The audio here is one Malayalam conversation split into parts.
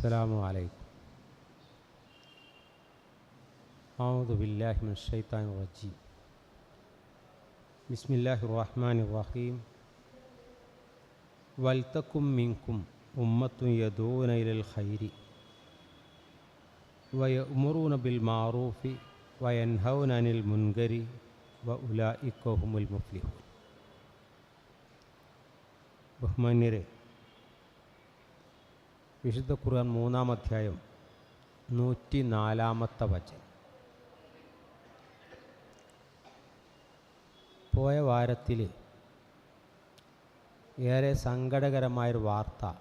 السلام عليكم. أعوذ بالله من الشيطان الرجيم. بسم الله الرحمن الرحيم. ولتكن منكم أمة يدعون إلى الخير ويأمرون بالمعروف وينهون عن المنكر وأولئك هم المفلحون. بهمانيره വിശുദ്ധ ഖുർആൻ മൂന്നാം അധ്യായം നൂറ്റി നാലാമത്തെ വചനം. പോയ വാരത്തിൽ ഏറെ സങ്കടകരമായൊരു വാർത്ത.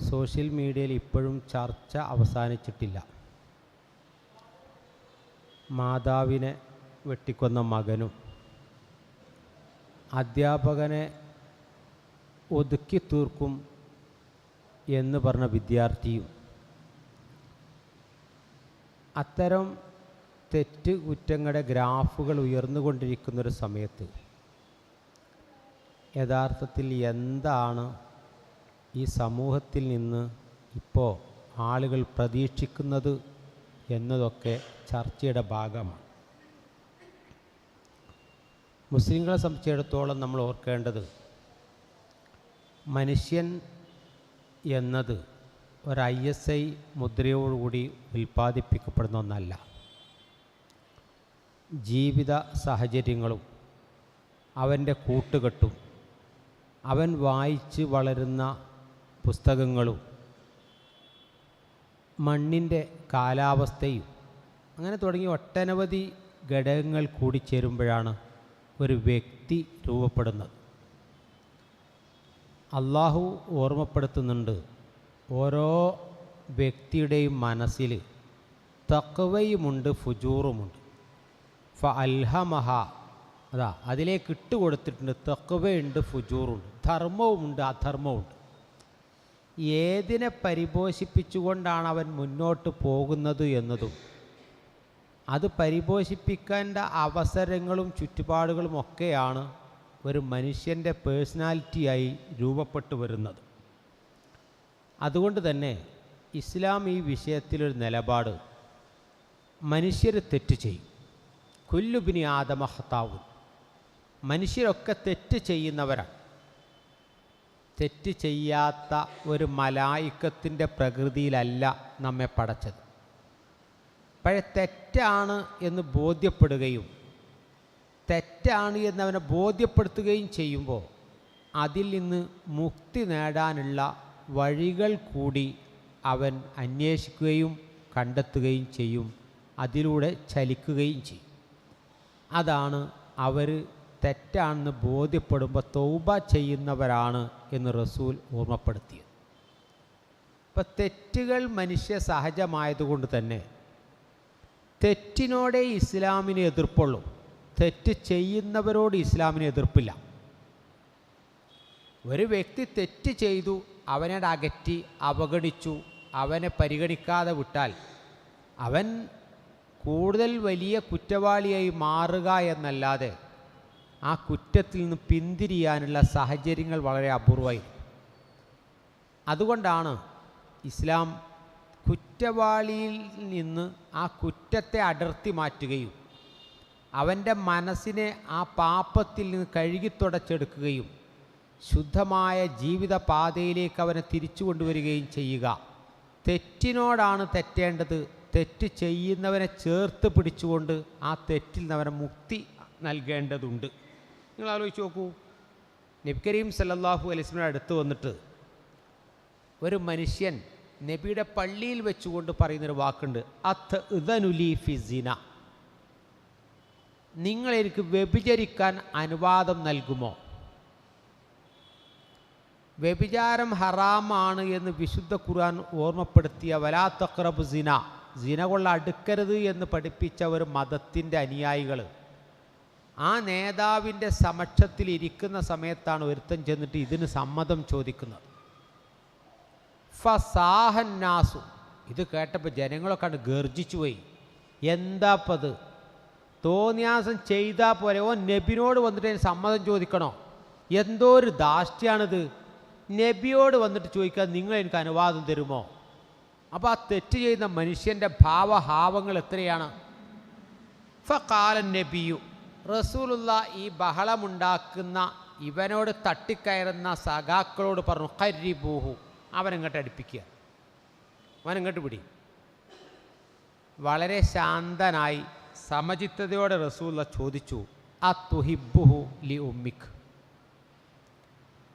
സോഷ്യൽ മീഡിയയിൽ ഇപ്പോഴും ചർച്ച അവസാനിച്ചിട്ടില്ല. മാതാവിനെ വെട്ടിക്കൊന്ന മകനും അധ്യാപകനെ ഒതുക്കി തീർക്കും എന്ന് പറഞ്ഞ വിദ്യാർത്ഥിയും അത്തരം തെറ്റ് കുറ്റങ്ങളുടെ ഗ്രാഫുകൾ ഉയർന്നുകൊണ്ടിരിക്കുന്നൊരു സമയത്ത് യഥാർത്ഥത്തിൽ എന്താണ് ഈ സമൂഹത്തിൽ നിന്ന് ഇപ്പോൾ ആളുകൾ പ്രതീക്ഷിക്കുന്നത് എന്നതൊക്കെ ചർച്ചയുടെ ഭാഗമാണ്. മുസ്ലിങ്ങളെ സംബന്ധിച്ചിടത്തോളം നമ്മൾ ഓർക്കേണ്ടത് മനുഷ്യൻ എന്നത് ഒരു ഐ എസ് ഐ മുദ്രയോടുകൂടി ഉൽപ്പാദിപ്പിക്കപ്പെടുന്ന ഒന്നല്ല. ജീവിത സാഹചര്യങ്ങളും അവന്റെ കൂട്ടുകെട്ടും അവൻ വായിച്ച് വളരുന്ന പുസ്തകങ്ങളും മണ്ണിന്റെ കാലാവസ്ഥയും അങ്ങനെ തുടങ്ങി ഒട്ടനവധി ഘടകങ്ങൾ കൂടി കൂടിച്ചേരുമ്പോഴാണ് ഒരു വ്യക്തി രൂപപ്പെടുന്നത്. അള്ളാഹു ഓർമ്മപ്പെടുത്തുന്നുണ്ട്. ഓരോ വ്യക്തിയുടെയും മനസ്സിൽ തക്കവയുമുണ്ട് ഫുജൂറുമുണ്ട്. ഫ അൽഹമഹ അതാ അതിലേക്ക് ഇട്ട് കൊടുത്തിട്ടുണ്ട്. തക്കവയുണ്ട് ഫുജൂറുണ്ട്. ധർമ്മവുമുണ്ട് അധർമ്മവുമുണ്ട് ഏതിനെ പരിപോഷിപ്പിച്ചുകൊണ്ടാണ് അവൻ മുന്നോട്ട് പോകുന്നത് എന്നതും അത് പരിപോഷിപ്പിക്കേണ്ട അവസരങ്ങളും ചുറ്റുപാടുകളും ഒക്കെയാണ് ഒരു മനുഷ്യന്റെ പേഴ്സണാലിറ്റിയായി രൂപപ്പെട്ടു വരുന്നത്. അതുകൊണ്ട് തന്നെ ഇസ്ലാം ഈ വിഷയത്തിലൊരു നിലപാട്. മനുഷ്യർ തെറ്റ് ചെയ്യും. കുല്ലുബിനി ആദമഹത്താവും മനുഷ്യരൊക്കെ തെറ്റ് ചെയ്യുന്നവരാണ് തെറ്റ് ചെയ്യാത്ത ഒരു മലായിക്കത്തിന്റെ പ്രകൃതിയിലല്ല നമ്മെ പടച്ചത്. പഴയ തെറ്റാണ് എന്ന് ബോധ്യപ്പെടുകയും തെറ്റാണ് എന്നവനെ ബോധ്യപ്പെടുത്തുകയും ചെയ്യുമ്പോൾ അതിൽ നിന്ന് മുക്തി നേടാനുള്ള വഴികൾ കൂടി അവൻ അന്വേഷിക്കുകയും കണ്ടെത്തുകയും ചെയ്യും. അതിലൂടെ ചലിക്കുകയും ചെയ്യും. അതാണ് അവർ തെറ്റാണെന്ന് ബോധ്യപ്പെടുമ്പോൾ തൗബ ചെയ്യുന്നവരാണ് എന്ന് റസൂൽ ഓർമ്മപ്പെടുത്തിയത്. ഇപ്പം തെറ്റുകൾ മനുഷ്യ സഹജമായതുകൊണ്ട് തന്നെ തെറ്റിനോടെ ഇസ്ലാമിനെ എതിർപ്പുള്ളൂ. തെറ്റ് ചെയ്യുന്നവരോട് ഇസ്ലാമിന് എതിർപ്പില്ല. ഒരു വ്യക്തി തെറ്റ് ചെയ്തു അവനെ അകറ്റി അവഗണിച്ചു അവനെ പരിഗണിക്കാതെ വിട്ടാൽ അവൻ കൂടുതൽ വലിയ കുറ്റവാളിയായി മാറുക എന്നല്ലാതെ ആ കുറ്റത്തിൽ നിന്ന് പിന്തിരിയാനുള്ള സാഹചര്യങ്ങൾ വളരെ അപൂർവമായി അതുകൊണ്ടാണ് ഇസ്ലാം കുറ്റവാളിയിൽ നിന്ന് ആ കുറ്റത്തെ അടർത്തി മാറ്റുകയും അവന്റെ മനസ്സിനെ ആ പാപത്തിൽ നിന്ന് കഴുകിത്തുടച്ചെടുക്കുകയും ശുദ്ധമായ ജീവിത പാതയിലേക്ക് അവനെ തിരിച്ചു കൊണ്ടുവരികയും ചെയ്യുക. തെറ്റിനോടാണ് തെറ്റേണ്ടത്. തെറ്റ് ചെയ്യുന്നവനെ ചേർത്ത് പിടിച്ചുകൊണ്ട് ആ തെറ്റിൽ നിന്ന് അവനെ മുക്തി നൽകേണ്ടതുണ്ട്. നിങ്ങൾ ആലോചിച്ച് നോക്കൂ. നബി കരീം സല്ലാഹു അലൈസ്മിയുടെ അടുത്ത് വന്നിട്ട് ഒരു മനുഷ്യൻ നബിയുടെ പള്ളിയിൽ വെച്ചുകൊണ്ട് പറയുന്നൊരു വാക്കുണ്ട്. അത്ത് ഇതനുലി ഫിസിന നിങ്ങൾ എനിക്ക് വ്യഭിചരിക്കാൻ അനുവാദം നൽകുമോ? വ്യഭിചാരം ഹറാമാണ് എന്ന് വിശുദ്ധ ഖുർആൻ ഓർമ്മപ്പെടുത്തിയ വലാ സിന സിന കൊള്ള അടുക്കരുത് എന്ന് പഠിപ്പിച്ച ഒരു മതത്തിന്റെ അനുയായികൾ ആ നേതാവിന്റെ സമക്ഷത്തിൽ ഇരിക്കുന്ന സമയത്താണ് ഒരുത്തൻ ചെന്നിട്ട് ഇതിന് സമ്മതം ചോദിക്കുന്നത്. ഫസാഹന്നാസു. ഇത് കേട്ടപ്പോൾ ജനങ്ങളൊക്കെ ഗർജിച്ചു പോയി. എന്താപ്പത്? തോന്നിയാസം ചെയ്താൽ പോലെ ഓ നബിനോട് വന്നിട്ട് അതിന് സമ്മതം ചോദിക്കണോ? എന്തോ ഒരു ദാഷ്ട്യാണിത്. നബിയോട് വന്നിട്ട് ചോദിക്കാൻ നിങ്ങൾ എനിക്ക് അനുവാദം തരുമോ? അപ്പോൾ ആ തെറ്റ് ചെയ്യുന്ന മനുഷ്യന്റെ ഭാവഹാവങ്ങൾ എത്രയാണ്? ഫക്കാലൻ നബിയു. റസൂലുള്ള ഈ ബഹളമുണ്ടാക്കുന്ന ഇവനോട് തട്ടിക്കയറുന്ന സഖാക്കളോട് പറഞ്ഞു കരി ബൂഹു അവനങ്ങോട്ട് അടുപ്പിക്കുക. അവനങ്ങോട്ട് പിടി. വളരെ ശാന്തനായി സമചിത്തതയോടെ റസൂല ചോദിച്ചു ആ തുഹിബുഹു ലി ഉമ്മിക്ക്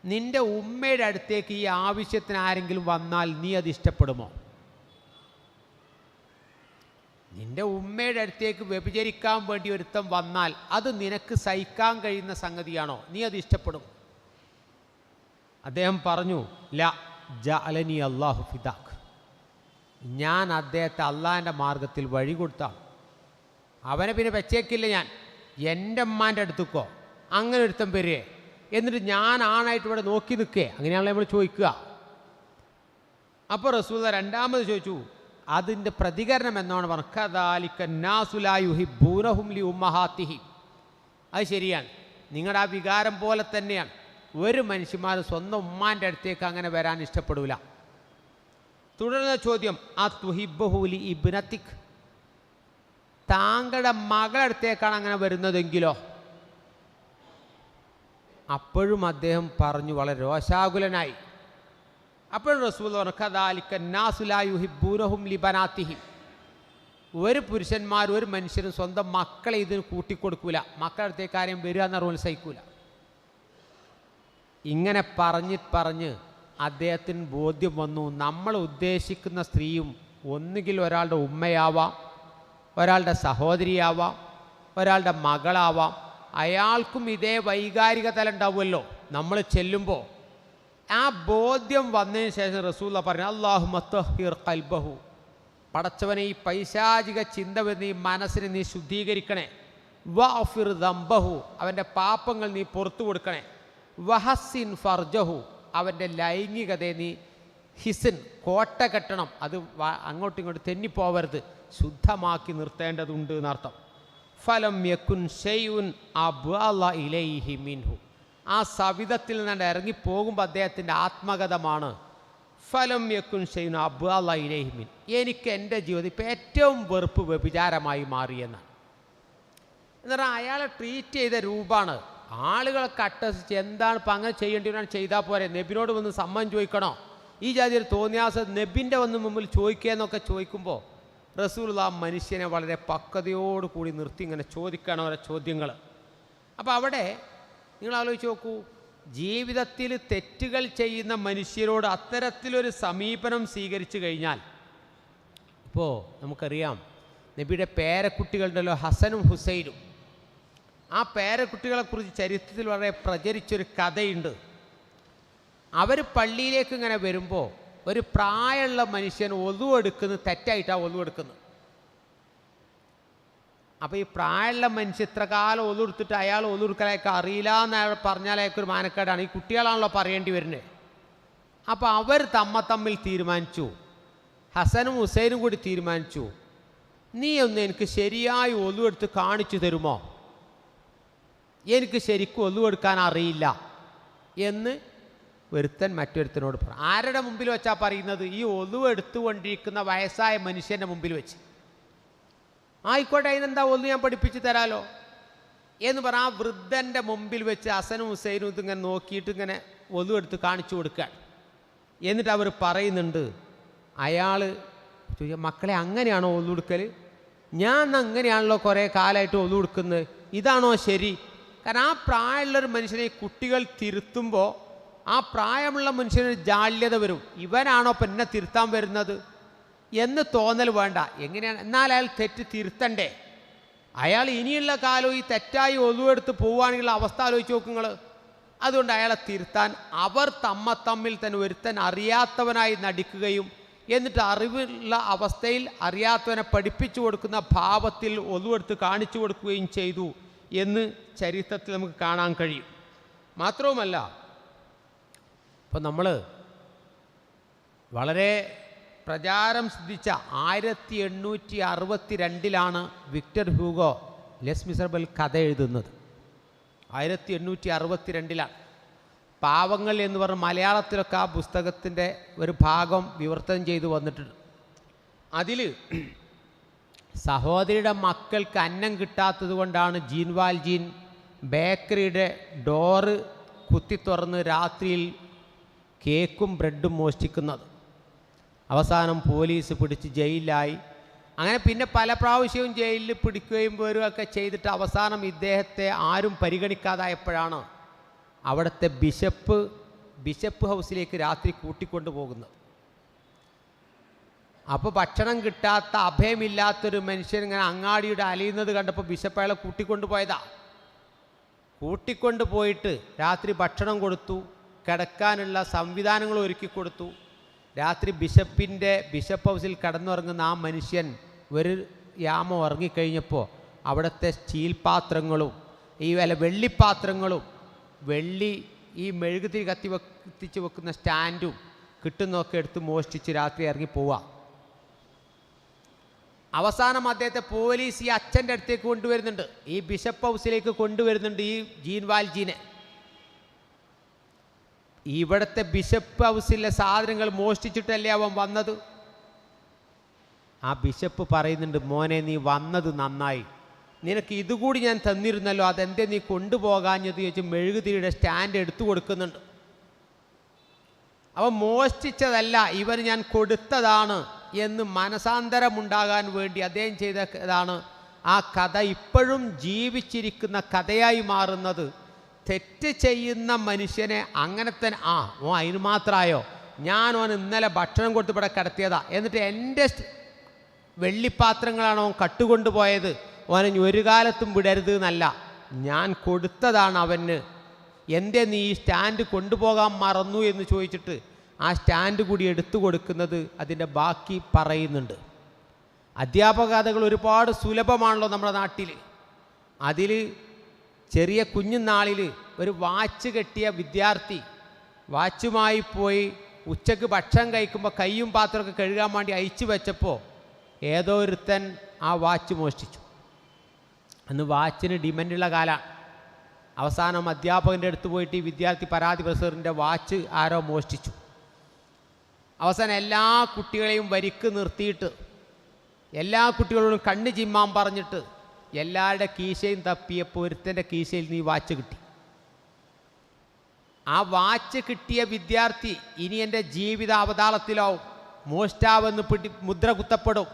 നിന്റെ ഉമ്മയുടെ അടുത്തേക്ക് ഈ ആവശ്യത്തിന് ആരെങ്കിലും വന്നാൽ നീ അത് ഇഷ്ടപ്പെടുമോ? നിന്റെ ഉമ്മയുടെ അടുത്തേക്ക് വ്യഭിചരിക്കാൻ വേണ്ടി ഒരുത്തം വന്നാൽ അത് നിനക്ക് സഹിക്കാൻ കഴിയുന്ന സംഗതിയാണോ? നീ അത് ഇഷ്ടപ്പെടും. അദ്ദേഹം പറഞ്ഞു ല ജഅലനി അള്ളാഹു ഫിദാഖ് ഞാൻ അദ്ദേഹത്തെ അള്ളാഹിന്റെ മാർഗത്തിൽ വഴി കൊടുത്താണ്. അവനെ പിന്നെ വെച്ചേക്കില്ല ഞാൻ. എന്റെ അമ്മാന്റെ അടുത്തുക്കോ? അങ്ങനെ ഒരുത്തം വരികയെ എന്നിട്ട് ഞാൻ ആണായിട്ട് ഇവിടെ നോക്കി നിൽക്കേ. അങ്ങനെയാണല്ലോ നമ്മൾ ചോദിക്കുക. അപ്പോൾ റസൂല രണ്ടാമത് ചോദിച്ചു അതിന്റെ പ്രതികരണം എന്നാണ് ഉമ്മഹാത്തിഹി. അത് ശരിയാണ്. നിങ്ങളുടെ ആ വികാരം പോലെ തന്നെയാണ്. ഒരു മനുഷ്യന്മാർ സ്വന്തം ഉമ്മാന്റെ അടുത്തേക്ക് അങ്ങനെ വരാൻ ഇഷ്ടപ്പെടില്ല തുടർന്ന ചോദ്യം ആ തുഹിബഹുലി ഇബ്നത്തിക്? താങ്കളുടെ മകളടുത്തേക്കാണ് അങ്ങനെ വരുന്നതെങ്കിലോ? അപ്പോഴും അദ്ദേഹം പറഞ്ഞു വളരെ രോഷാകുലനായി അപ്പോഴും റസൂൽ പറഞ്ഞു ലിബനാത്തിഹിം ഒരു പുരുഷന്മാർ ഒരു മനുഷ്യരും സ്വന്തം മക്കളെ ഇതിന് കൂട്ടിക്കൊടുക്കൂല. മക്കളടുത്തേക്ക് കാര്യം വരിക എന്ന് അറിവ് സഹിക്കൂല ഇങ്ങനെ പറഞ്ഞ് പറഞ്ഞ് അദ്ദേഹത്തിന് ബോധ്യം വന്നു നമ്മൾ ഉദ്ദേശിക്കുന്ന സ്ത്രീയും ഒന്നുകിൽ ഒരാളുടെ ഉമ്മയാവാം ഒരാളുടെ സഹോദരിയാവാം ഒരാളുടെ മകളാവാം അയാൾക്കും ഇതേ വൈകാരിക തല ഉണ്ടാവുമല്ലോ. നമ്മൾ ചെല്ലുമ്പോൾ ആ ബോധ്യം വന്നതിന് ശേഷം റസൂല പറഞ്ഞു അള്ളാഹു മത്തഹിർ കൽബഹു പടച്ചവനെ ഈ പൈശാചിക ചിന്ത വരുന്ന ഈ മനസ്സിനെ നീ ശുദ്ധീകരിക്കണേ. വഫിർ ദംബഹു. അവന്റെ പാപങ്ങൾ നീ പുറത്തു കൊടുക്കണേ. വഹസിൻ ഫർജഹു. അവന്റെ ലൈംഗികതയെ നീ ഹിസിൻ കോട്ട കെട്ടണം. അത് അങ്ങോട്ടും ഇങ്ങോട്ടും തെന്നിപ്പോവരുത്. ശുദ്ധമാക്കി നിർത്തേണ്ടതുണ്ട് എന്നർത്ഥം. ഫലം യക്കുൻ ഷെയ്യുൻ ഇലൈഹി മിൻഹു. ആ സവിധത്തിൽ നിന്ന് ഇറങ്ങിപ്പോകുമ്പോൾ അദ്ദേഹത്തിന്റെ ആത്മകഥമാണ്. ഫലം യക്കുൻ ഷെയ്യുൻ ഇലൈഹി മിൻ. എനിക്ക് എന്റെ ജീവിതം ഇപ്പോൾ ഏറ്റവും വെറുപ്പ് വ്യഭിചാരമായി മാറിയെന്നാണ് എന്നാൽ അയാളെ ട്രീറ്റ് ചെയ്ത രൂപമാണ് ആളുകളൊക്കെ അട്ടസിച്ച് എന്താണ് ഇപ്പം അങ്ങനെ ചെയ്യേണ്ടവരാണ് ചെയ്താൽ പോരെ? നബിനോട് വന്ന് സമ്മതം ചോദിക്കണോ? ഈ ജാതിയിൽ തോന്നിയാസം നബിന്റെ വന്ന് മുമ്പിൽ ചോദിക്കുക എന്നൊക്കെ ചോദിക്കുമ്പോൾ റസൂൽ ആ മനുഷ്യനെ വളരെ പക്വതയോട് കൂടി നിർത്തി ഇങ്ങനെ ചോദിക്കുകയാണ് ഓരോ ചോദ്യങ്ങൾ. അപ്പോൾ അവിടെ നിങ്ങൾ ആലോചിച്ച് നോക്കൂ ജീവിതത്തിൽ തെറ്റുകൾ ചെയ്യുന്ന മനുഷ്യരോട് അത്തരത്തിലൊരു സമീപനം സ്വീകരിച്ചു കഴിഞ്ഞാൽ ഇപ്പോൾ നമുക്കറിയാം നബിയുടെ പേരക്കുട്ടികളുണ്ടല്ലോ ഹസനും ഹുസൈനും. ആ പേരക്കുട്ടികളെക്കുറിച്ച് ചരിത്രത്തിൽ വളരെ പ്രചരിച്ചൊരു കഥയുണ്ട്. അവർ പള്ളിയിലേക്ക് ഇങ്ങനെ വരുമ്പോൾ ഒരു പ്രായമുള്ള മനുഷ്യൻ ഒതുവെടുക്കുന്നത് തെറ്റായിട്ടാണ് ഒതുവെടുക്കുന്നത് അപ്പോൾ ഈ പ്രായമുള്ള മനുഷ്യൻ ഇത്ര കാലം ഒതുകൊടുത്തിട്ട് അയാൾ ഒതുവെടുക്കലേക്ക് അറിയില്ല എന്ന് പറഞ്ഞാൽ അയാൾക്കൊരു മാനക്കേടാണ്. ഈ കുട്ടികളാണല്ലോ പറയേണ്ടി വരുന്നത് അപ്പോൾ അവർ തമ്മ തമ്മിൽ തീരുമാനിച്ചു. ഹസനും ഹുസൈനും കൂടി തീരുമാനിച്ചു. നീ ഒന്ന് എനിക്ക് ശരിയായി ഒതുവെടുത്ത് കാണിച്ചു തരുമോ? എനിക്ക് ശരിക്കും ഒതുവെടുക്കാൻ അറിയില്ല എന്ന് ഒരുത്തൻ മറ്റൊരുത്തനോട് പറ. ആരുടെ മുമ്പിൽ വെച്ചാൽ പറയുന്നത്? ഈ ഒലുവ് എടുത്തുകൊണ്ടിരിക്കുന്ന വയസ്സായ മനുഷ്യന്റെ മുമ്പിൽ വെച്ച്. ആയിക്കോട്ടെ അതിനെന്താ ഒന്ന് ഞാൻ പഠിപ്പിച്ച് തരാലോ? എന്ന് പറ ആ വൃദ്ധന്റെ മുമ്പിൽ വെച്ച് ഹസനും ഹുസൈനും ഇതിങ്ങനെ നോക്കിയിട്ട് ഇങ്ങനെ ഒന്നു എടുത്ത് കാണിച്ചു കൊടുക്കുകയാണ്. എന്നിട്ട് അവർ പറയുന്നുണ്ട് അയാൾ ചോദിച്ചാൽ മക്കളെ അങ്ങനെയാണോ ഒലു കൊടുക്കൽ ഞാൻ അങ്ങനെയാണല്ലോ കുറേ കാലമായിട്ട് ഒലു കൊടുക്കുന്നത് ഇതാണോ ശരി? കാരണം ആ പ്രായമുള്ളൊരു മനുഷ്യനെ കുട്ടികൾ തിരുത്തുമ്പോൾ ആ പ്രായമുള്ള മനുഷ്യന് ജാള്യത വരും. ഇവനാണോ ഇപ്പം എന്നെ തിരുത്താൻ വരുന്നത്? എന്ന് തോന്നൽ വേണ്ട. എങ്ങനെയാണ്? എന്നാൽ അയാൾ തെറ്റ് തിരുത്തണ്ടേ. അയാൾ ഇനിയുള്ള കാലം ഈ തെറ്റായി ഒതുവെടുത്ത് പോവുകയാണെങ്കിലുള്ള അവസ്ഥ ആലോചിച്ച് നോക്കുങ്ങൾ അതുകൊണ്ട് അയാളെ തിരുത്താൻ അവർ തമ്മ തമ്മിൽ തന്നെ ഒരുത്തൻ അറിയാത്തവനായി നടിക്കുകയും എന്നിട്ട് അറിവുള്ള അവസ്ഥയിൽ അറിയാത്തവനെ പഠിപ്പിച്ചു കൊടുക്കുന്ന ഭാവത്തിൽ ഒതുവെടുത്ത് കാണിച്ചു കൊടുക്കുകയും ചെയ്തു എന്ന് ചരിത്രത്തിൽ നമുക്ക് കാണാൻ കഴിയും. മാത്രവുമല്ല ഇപ്പം നമ്മൾ വളരെ പ്രചാരം സിദ്ധിച്ച ആയിരത്തി എണ്ണൂറ്റി അറുപത്തി രണ്ടിലാണ് വിക്ടർ ഹ്യൂഗോ ലെസ് മിസറബിൾ കഥ എഴുതുന്നത്. ആയിരത്തി എണ്ണൂറ്റി അറുപത്തി രണ്ടിലാണ് പാവങ്ങൾ എന്ന് പറഞ്ഞ മലയാളത്തിലൊക്കെ ആ പുസ്തകത്തിന്റെ ഒരു ഭാഗം വിവർത്തനം ചെയ്തു വന്നിട്ടുണ്ട്. അതിൽ സഹോദരിയുടെ മക്കൾക്ക് അന്നം കിട്ടാത്തത് കൊണ്ടാണ് ജീൻവാൽ ജീൻ ബേക്കറിയുടെ ഡോറ് കുത്തി തുറന്ന് രാത്രിയിൽ കേക്കും ബ്രെഡും മോഷ്ടിക്കുന്നത്. അവസാനം പോലീസ് പിടിച്ച് ജയിലിലായി. അങ്ങനെ പിന്നെ പല പ്രാവശ്യവും ജയിലിൽ പിടിക്കുകയും വരികയൊക്കെ ചെയ്തിട്ട് അവസാനം ഇദ്ദേഹത്തെ ആരും പരിഗണിക്കാതായപ്പോഴാണ് അവിടുത്തെ ബിഷപ്പ് ബിഷപ്പ് ഹൗസിലേക്ക് രാത്രി കൂട്ടിക്കൊണ്ടു പോകുന്നത്. അപ്പോൾ ഭക്ഷണം കിട്ടാത്ത അഭയമില്ലാത്തൊരു മനുഷ്യൻ ഇങ്ങനെ അങ്ങാടിയുടെ അലയുന്നത് കണ്ടപ്പോൾ ബിഷപ്പ് അയാളെ കൂട്ടിക്കൊണ്ടു പോയതാ. കൂട്ടിക്കൊണ്ടു പോയിട്ട് രാത്രി ഭക്ഷണം കൊടുത്തു. കിടക്കാനുള്ള സംവിധാനങ്ങൾ ഒരുക്കി കൊടുത്തു. രാത്രി ബിഷപ്പിന്റെ ബിഷപ്പ് ഹൗസിൽ കടന്നുറങ്ങുന്ന ആ മനുഷ്യൻ ഒരു യാമം ഉറങ്ങിക്കഴിഞ്ഞപ്പോൾ അവിടുത്തെ സ്റ്റീൽ പാത്രങ്ങളും ഈ വില വെള്ളിപ്പാത്രങ്ങളും വെള്ളി ഈ മെഴുകുതിരി കത്തി കത്തിച്ച് വെക്കുന്ന സ്റ്റാൻഡും കിട്ടുന്നതൊക്കെ എടുത്ത് മോഷ്ടിച്ച് രാത്രി ഇറങ്ങി പോവാം. അവസാനം അദ്ദേഹത്തെ പോലീസ് ഈ അച്ഛന്റെ അടുത്തേക്ക് കൊണ്ടുവരുന്നുണ്ട്. ഈ ബിഷപ്പ് ഹൗസിലേക്ക് കൊണ്ടുവരുന്നുണ്ട് ഈ ജീൻവാൽ ജീനെ ഇവിടുത്തെ ബിഷപ്പ് ഹൗസിലെ സാധനങ്ങൾ മോഷ്ടിച്ചിട്ടല്ലേ അവൻ വന്നത്? ആ ബിഷപ്പ് പറയുന്നുണ്ട് മോനെ നീ വന്നത് നന്നായി. നിനക്ക് ഇതുകൂടി ഞാൻ തന്നിരുന്നല്ലോ അതെന്തേ നീ കൊണ്ടുപോകാഞ്ഞത്? ചോദിച്ച് മെഴുകുതിരിയുടെ സ്റ്റാൻഡ് എടുത്തു കൊടുക്കുന്നുണ്ട്. അവൻ മോഷ്ടിച്ചതല്ല ഇവന് ഞാൻ കൊടുത്തതാണ് എന്ന് മനസാന്തരമുണ്ടാകാൻ വേണ്ടി അദ്ദേഹം ചെയ്തതാണ് ആ കഥ ഇപ്പോഴും ജീവിച്ചിരിക്കുന്ന കഥയായി മാറുന്നത്. തെറ്റ് ചെയ്യുന്ന മനുഷ്യനെ അങ്ങനെ തന്നെ ആ ഓ അതിന് മാത്രമായോ? ഞാൻ ഓൻ ഇന്നലെ ഭക്ഷണം കൊടുത്ത് ഇവിടെ കിടത്തിയതാ. എന്നിട്ട് എന്റെ വെള്ളിപ്പാത്രങ്ങളാണ് അവൻ കട്ടുകൊണ്ടുപോയത്. ഓനെ ഒരു കാലത്തും വിടരുത് എന്നല്ല ഞാൻ കൊടുത്തതാണ് അവന്. എന്റെ നീ ഈ സ്റ്റാൻഡ് കൊണ്ടുപോകാൻ മറന്നു എന്ന് ചോദിച്ചിട്ട് ആ സ്റ്റാൻഡ് കൂടി എടുത്തു കൊടുക്കുന്നത് അതിന്റെ ബാക്കി പറയുന്നുണ്ട്. അധ്യാപകഥകൾ ഒരുപാട് സുലഭമാണല്ലോ നമ്മുടെ നാട്ടിൽ. അതിൽ ചെറിയ കുഞ്ഞുനാളിൽ ഒരു വാച്ച് കെട്ടിയ വിദ്യാർത്ഥി വാച്ചുമായി പോയി ഉച്ചയ്ക്ക് ഭക്ഷണം കഴിക്കുമ്പോൾ കൈയും പാത്രമൊക്കെ കഴുകാൻ വേണ്ടി അയച്ചു വെച്ചപ്പോൾ ഏതോ ഒരുത്തൻ ആ വാച്ച് മോഷ്ടിച്ചു. അന്ന് വാച്ചിന് ഡിമൻഡുള്ള കാലമാണ് അവസാനം അധ്യാപകന്റെ അടുത്ത് പോയിട്ട് ഈ വിദ്യാർത്ഥി പരാതി പ്രസിഡന്റെ വാച്ച് ആരോ മോഷ്ടിച്ചു. അവസാനം എല്ലാ കുട്ടികളെയും വരിക്ക് നിർത്തിയിട്ട് എല്ലാ കുട്ടികളോടും കണ്ണ് ചിമ്മാൻ പറഞ്ഞിട്ട് എല്ലാവരുടെ കീശയും തപ്പിയപ്പോൾ ഒരുത്തന്റെ കീശയിൽ നീ വാച്ച് കിട്ടി. ആ വാച്ച് കിട്ടിയ വിദ്യാർത്ഥി ഇനി എന്റെ ജീവിത അവതാളത്തിലാവും മോഷ്ടാവെന്ന് പിടി മുദ്ര കുത്തപ്പെടും.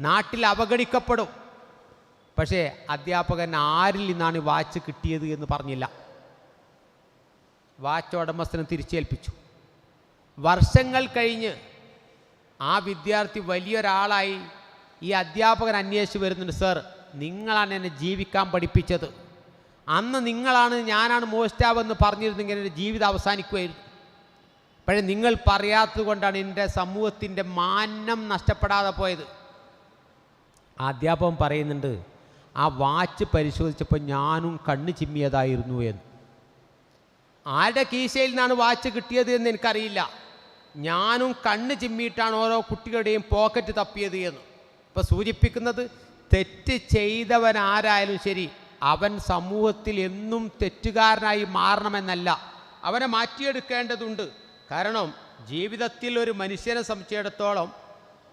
നാട്ടിൽ അവഗണിക്കപ്പെടും. പക്ഷേ അധ്യാപകൻ ആരിൽ നിന്നാണ് വാച്ച് കിട്ടിയത് എന്ന് പറഞ്ഞില്ല. വാച്ച് ഉടമസ്ഥനെ തിരിച്ചേൽപ്പിച്ചു. വർഷങ്ങൾ കഴിഞ്ഞ് ആ വിദ്യാർത്ഥി വലിയൊരാളായി ഈ അധ്യാപകൻ അന്വേഷിച്ച് വരുന്നുണ്ട് സർ നിങ്ങളാണ് എന്നെ ജീവിക്കാൻ പഠിപ്പിച്ചത്. അന്ന് നിങ്ങളാണ് ഞാനാണ് മോഷ്ടാവെന്ന് പറഞ്ഞിരുന്നെങ്കിൽ എന്റെ ജീവിതം അവസാനിക്കുമായിരുന്നു പക്ഷേ നിങ്ങൾ പറയാത്തത് കൊണ്ടാണ് എന്റെ സമൂഹത്തിന്റെ മാന്യം നഷ്ടപ്പെടാതെ പോയത്. അധ്യാപകം പറയുന്നുണ്ട് ആ വാച്ച് പരിശോധിച്ചപ്പോൾ ഞാനും കണ്ണ് ചിമ്മിയതായിരുന്നു എന്ന്. ആരുടെ കീശയിൽ നിന്നാണ് വാച്ച് കിട്ടിയത് എന്ന് എനിക്കറിയില്ല. ഞാനും കണ്ണ് ചിമ്മിയിട്ടാണ് ഓരോ കുട്ടികളുടെയും പോക്കറ്റ് തപ്പിയത് എന്ന്. ഇപ്പോൾ സൂചിപ്പിക്കുന്നത് തെറ്റ് ചെയ്തവൻ ആരായാലും ശരി അവൻ സമൂഹത്തിൽ എന്നും തെറ്റുകാരനായി മാറണമെന്നല്ല. അവനെ മാറ്റിയെടുക്കേണ്ടതുണ്ട്. കാരണം ജീവിതത്തിൽ ഒരു മനുഷ്യനെ സംബന്ധിച്ചിടത്തോളം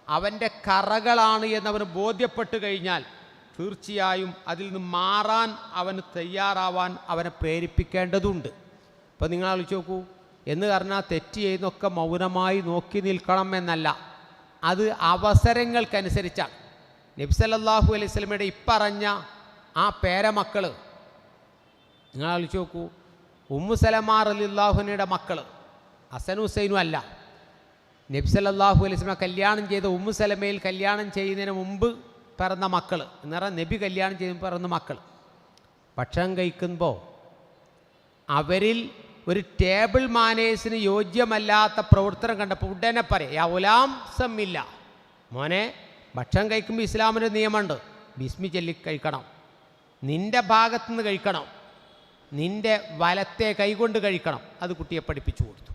അവന്റെ കറകളാണ് എന്നവന് ബോധ്യപ്പെട്ട് കഴിഞ്ഞാൽ തീർച്ചയായും അതിൽ നിന്ന് മാറാൻ അവന് തയ്യാറാവാൻ അവനെ പ്രേരിപ്പിക്കേണ്ടതുണ്ട്. അപ്പോൾ നിങ്ങൾ ആലോചിച്ച് നോക്കൂ എന്ന് പറഞ്ഞാൽ തെറ്റ് ചെയ്യുന്നൊക്കെ മൗനമായി നോക്കി നിൽക്കണം എന്നല്ല. അത് അവസരങ്ങൾക്കനുസരിച്ചാണ്. നബ്സലല്ലാഹു അലൈഹി സ്വലമയുടെ ഇപ്പറഞ്ഞ ആ പേരമക്കൾ നിങ്ങൾ ആലോചിച്ച് നോക്കൂ. ഉമ്മു സലമാർ അലില്ലാഹുനയുടെ മക്കൾ ഹസൻ ഹുസൈനും അല്ല. നബ്സലല്ലാഹു അലൈഹി സ്വലമ കല്യാണം ചെയ്ത ഉമ്മു സലമയിൽ കല്യാണം ചെയ്യുന്നതിന് മുമ്പ് പിറന്ന മക്കൾ എന്ന് പറഞ്ഞാൽ നബി കല്യാണം ചെയ്ത് പിറന്ന മക്കൾ ഭക്ഷണം കഴിക്കുമ്പോൾ അവരിൽ ഒരു ടേബിൾ മാനേഴ്സിന് യോജ്യമല്ലാത്ത പ്രവർത്തനം കണ്ടപ്പോൾ ഉടനെ പറയാം യാ ഉലാം സമ്മില്ല. മോനെ ഭക്ഷണം കഴിക്കുമ്പോൾ ഇസ്ലാമിന്റെ നിയമമുണ്ട്. ബിസ്മി ചൊല്ലി കഴിക്കണം. നിന്റെ ഭാഗത്തുനിന്ന് കഴിക്കണം. നിന്റെ വലത്തെ കൈകൊണ്ട് കഴിക്കണം. അത് കുട്ടിയെ പഠിപ്പിച്ചു കൊടുത്തു.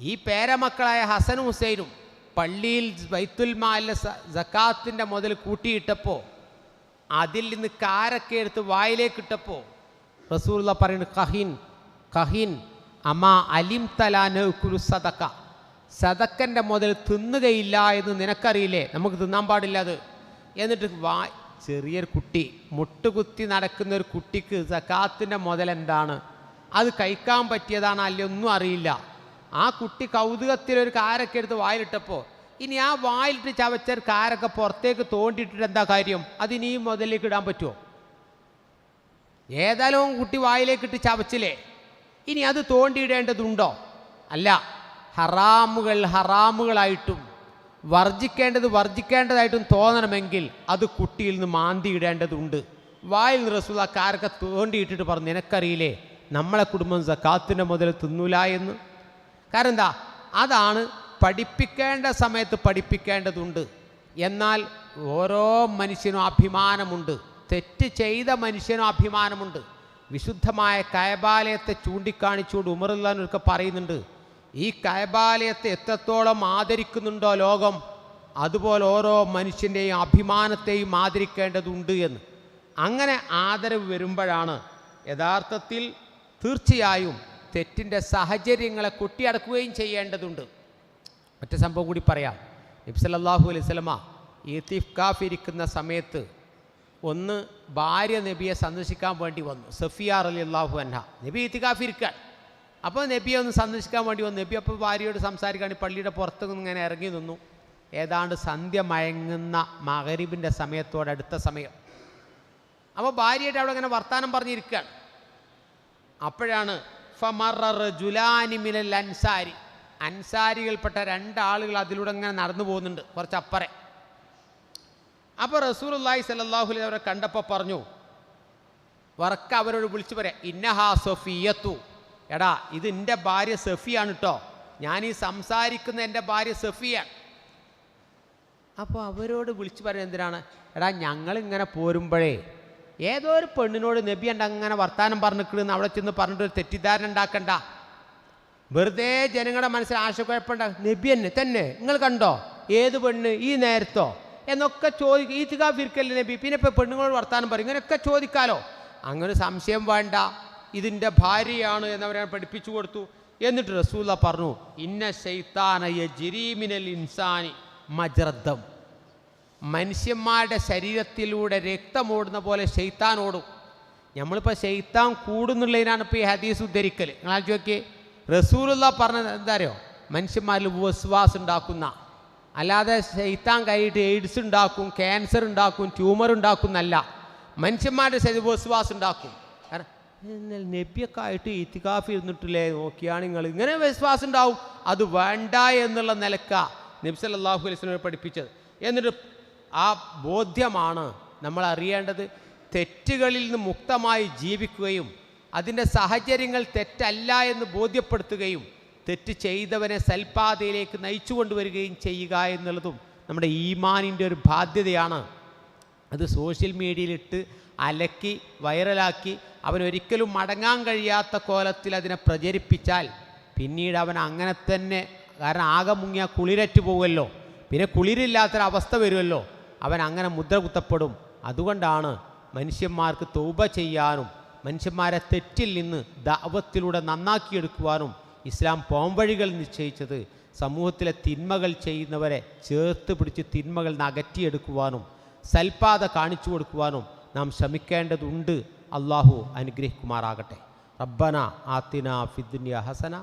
ഈ പേരമക്കളായ ഹസൻ ഹുസൈനും പള്ളിയിൽ ബൈത്തുൽ മാലിലെ സക്കാത്തിന്റെ മുതൽ കൂട്ടിയിട്ടപ്പോൾ അതിൽ നിന്ന് കാരൊക്കെ എടുത്ത് വായിലേക്ക് ഇട്ടപ്പോൾ റസൂള്ള പറയുന്നത് കഹിൻ കഹിൻ അമാ അലിം തലാനു സദക്ക സദക്കന്റെ മുതൽ തിന്നുകയില്ല എന്ന് നിനക്കറിയില്ലേ? നമുക്ക് തിന്നാൻ പാടില്ല അത്. എന്നിട്ട് വാ ചെറിയൊരു കുട്ടി മുട്ടുകുത്തി നടക്കുന്ന ഒരു കുട്ടിക്ക് സക്കാത്തിന്റെ മുതൽ എന്താണ്? അത് കഴിക്കാൻ പറ്റിയതാണ് അല്ലൊന്നും അറിയില്ല. ആ കുട്ടി കൗതുകത്തിൽ ഒരു കാരൊക്കെ എടുത്ത് വായിലിട്ടപ്പോൾ ഇനി ആ വായിലിട്ട് ചവച്ച കാരൊക്കെ പുറത്തേക്ക് തോണ്ടിയിട്ടിട്ട് എന്താ കാര്യം? അതിനി ഈ മുതലേക്ക് ഇടാൻ പറ്റുമോ ഏതായാലും കുട്ടി വായിലേക്കിട്ട് ചവച്ചില്ലേ? ഇനി അത് തോണ്ടിയിടേണ്ടതുണ്ടോ? അല്ല. ഹറാമുകൾ ഹറാമുകളായിട്ടും വർജിക്കേണ്ടത് വർജിക്കേണ്ടതായിട്ടും തോന്നണമെങ്കിൽ അത് കുട്ടിയിൽ നിന്ന് മാന്തിയിടേണ്ടതുണ്ട്. വായിൽ ആ കാരൊക്കെ തോണ്ടിയിട്ടിട്ട് പറഞ്ഞു നിനക്കറിയില്ലേ നമ്മളെ കുടുംബം സക്കാത്തിന്റെ മുതൽ തിന്നൂല എന്ന്? കാരണം എന്താ? അതാണ് പഠിപ്പിക്കേണ്ട സമയത്ത് പഠിപ്പിക്കേണ്ടതുണ്ട്. എന്നാൽ ഓരോ മനുഷ്യനും അഭിമാനമുണ്ട്. തെറ്റ് ചെയ്ത മനുഷ്യനും അഭിമാനമുണ്ട്. വിശുദ്ധമായ കയബാലയത്തെ ചൂണ്ടിക്കാണിച്ചുകൊണ്ട് ഉമറുല്ലാനൊക്കെ പറയുന്നുണ്ട് ഈ കയബാലയത്തെ എത്രത്തോളം ആദരിക്കുന്നുണ്ടോ ലോകം അതുപോലെ ഓരോ മനുഷ്യന്റെയും അഭിമാനത്തെയും ആദരിക്കേണ്ടതുണ്ട് എന്ന്. അങ്ങനെ ആദരവ് വരുമ്പോഴാണ് യഥാർത്ഥത്തിൽ തീർച്ചയായും തെറ്റിന്റെ സാഹചര്യങ്ങളെ കൊട്ടിയടക്കുകയും ചെയ്യേണ്ടതുണ്ട്. മറ്റു സംഭവം കൂടി പറയാം. നബ്സലല്ലാഹു അലൈഹി സ്വലമ ഈത്തിഫ്കാഫ് ഇരിക്കുന്ന സമയത്ത് ഒന്ന് ഭാര്യ നബിയെ സന്ദർശിക്കാൻ വേണ്ടി വന്നു. സഫിയാർ അലി അള്ളാഹു അൻഹ. നബി ഈത്തിഖാഫ് ഇരിക്കാൻ. അപ്പോൾ നബിയെ ഒന്ന് സന്ദർശിക്കാൻ വേണ്ടി വന്നു. നബി അപ്പോൾ ഭാര്യയോട് സംസാരിക്കാൻ ഈ പള്ളിയുടെ പുറത്ത് നിന്ന് ഇങ്ങനെ ഇറങ്ങി നിന്നു. ഏതാണ്ട് സന്ധ്യ മയങ്ങുന്ന മകരീബിന്റെ സമയത്തോടടുത്ത സമയം. അപ്പോൾ ഭാര്യയായിട്ട് അവിടെ ഇങ്ങനെ വർത്തമാനം പറഞ്ഞിരിക്കുകയാണ്. അപ്പോഴാണ് ഫമറ ജുലാനി മിനൽ അൻസാരി. അൻസാരികൾപ്പെട്ട രണ്ടാളുകൾ അതിലൂടെ ഇങ്ങനെ നടന്നു പോകുന്നുണ്ട് കുറച്ച് അപ്പറെ അപ്പോൾ റസൂലുള്ളാഹി സ്വല്ലല്ലാഹു അലൈഹി അവരെ കണ്ടപ്പോൾ പറഞ്ഞു വറക്ക അവരോട് വിളിച്ചു പറയാം ഇന്നഹാ സഫിയത്തു. എടാ ഇത് എന്റെ ഭാര്യ സഫിയാണ് കേട്ടോ ഞാൻ ഈ സംസാരിക്കുന്ന എന്റെ ഭാര്യ സഫിയാണ് അപ്പോൾ അവരോട് വിളിച്ചു പറയുന്നത് എന്തിനാണ്? എടാ ഞങ്ങളിങ്ങനെ പോരുമ്പോഴേ ഏതോ ഒരു പെണ്ണിനോട് നബി ഉണ്ട് അങ്ങനെ വർത്താനം പറഞ്ഞിട്ടുണ്ട് അവിടെ ചെന്ന് പറഞ്ഞിട്ട് ഒരു തെറ്റിദ്ധാരണ ഉണ്ടാക്കണ്ട. വെറുതെ ജനങ്ങളുടെ മനസ്സിൽ ആശയക്കുഴപ്പമുണ്ട. നബി തന്നെ തന്നെ. നിങ്ങൾ കണ്ടോ? ഏത് പെണ്ണ്? ഈ നേരത്തോ? എന്നൊക്കെ ചോദിക്കും ഈ തികാഫിരിക്കല്ലേ നബി? പിന്നെ ഇപ്പോൾ പെണ്ണുങ്ങളോട് വർത്താനം പറയും. ഇങ്ങനെയൊക്കെ ചോദിക്കാലോ? അങ്ങനെ സംശയം വേണ്ട. ഇതിന്റെ ഭാര്യയാണ് എന്നവരെ പഠിപ്പിച്ചു കൊടുത്തു. എന്നിട്ട് റസൂല പറഞ്ഞു ഇന്ന ശൈത്താനയ ജിരീമിനൽ ഇൻസാനി മജ്രദ്ധം മനുഷ്യന്മാരുടെ ശരീരത്തിലൂടെ രക്തമോടുന്ന പോലെ ശൈത്താനോടും നമ്മളിപ്പോൾ ശൈത്താൻ കൂടുന്നുള്ളതിനാണ് ഇപ്പോൾ ഈ ഹദീസ് ഉദ്ധരിക്കൽ നിങ്ങൾ ചോദിക്കേ റസൂലുള്ള പറഞ്ഞത് എന്താ അറിയോ? മനുഷ്യന്മാരിൽ ഉപസ്വാസ് ഉണ്ടാക്കുന്ന. അല്ലാതെ ശൈത്താൻ കൈയിട്ട് എയ്ഡ്സ് ഉണ്ടാക്കും ക്യാൻസർ ഉണ്ടാക്കും ട്യൂമർ ഉണ്ടാക്കും എന്നല്ല മനുഷ്യന്മാരുടെ ശരീരം ഉപസ്വാസ് ഉണ്ടാക്കും. എന്നാൽ നബിയൊക്കെ ആയിട്ട് ഇത്തിക്കാഫ് ഇരുന്നിട്ടില്ലേ? നോക്കിയാണ് നിങ്ങൾ ഇങ്ങനെ വിശ്വാസം ഉണ്ടാവും. അത് വേണ്ട എന്നുള്ള നിലക്ക നബി അള്ളാഹു വസല്ലം പഠിപ്പിച്ചത്. എന്നിട്ട് ആ ബോധ്യമാണ് നമ്മൾ അറിയേണ്ടത്. തെറ്റുകളിൽ നിന്ന് മുക്തമായി ജീവിക്കുകയും അതിന്റെ സാഹചര്യങ്ങൾ തെറ്റല്ല എന്ന് ബോധ്യപ്പെടുത്തുകയും തെറ്റ് ചെയ്തവനെ സൽപാതയിലേക്ക് നയിച്ചു കൊണ്ടുവരികയും ചെയ്യുക എന്നുള്ളതും നമ്മുടെ ഈമാനിന്റെ ഒരു ബാധ്യതയാണ്. അത് സോഷ്യൽ മീഡിയയിലിട്ട് അലക്കി വൈറലാക്കി അവൻ ഒരിക്കലും മടങ്ങാൻ കഴിയാത്ത കോലത്തിൽ അതിനെ പ്രചരിപ്പിച്ചാൽ പിന്നീട് അവൻ അങ്ങനെ തന്നെ കാരണം ആകെ മുങ്ങിയ കുളിരറ്റ് പോകുമല്ലോ. പിന്നെ കുളിരില്ലാത്തൊരവസ്ഥ വരുമല്ലോ. അവൻ അങ്ങനെ മുദ്ര കുത്തപ്പെടും. അതുകൊണ്ടാണ് മനുഷ്യന്മാർക്ക് തൗബ ചെയ്യാനും മനുഷ്യന്മാരെ തെറ്റിൽ നിന്ന് ദാവത്തിലൂടെ നന്നാക്കിയെടുക്കുവാനും ഇസ്ലാം പോംവഴികൾ നിശ്ചയിച്ചത്. സമൂഹത്തിലെ തിന്മകൾ ചെയ്യുന്നവരെ ചേർത്ത് പിടിച്ച് തിന്മകൾ നകറ്റിയെടുക്കുവാനും സൽപാത കാണിച്ചു കൊടുക്കുവാനും നാം ശ്രമിക്കേണ്ടതുണ്ട്. അള്ളാഹു അനുഗ്രഹിക്കുമാറാകട്ടെ. റബ്ബന ആത്തിന ഫിദ്ദുനിയ ഹസന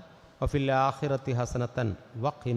വഫിൽ ആഖിറത്തി ഹസനത്തൻ വഖിന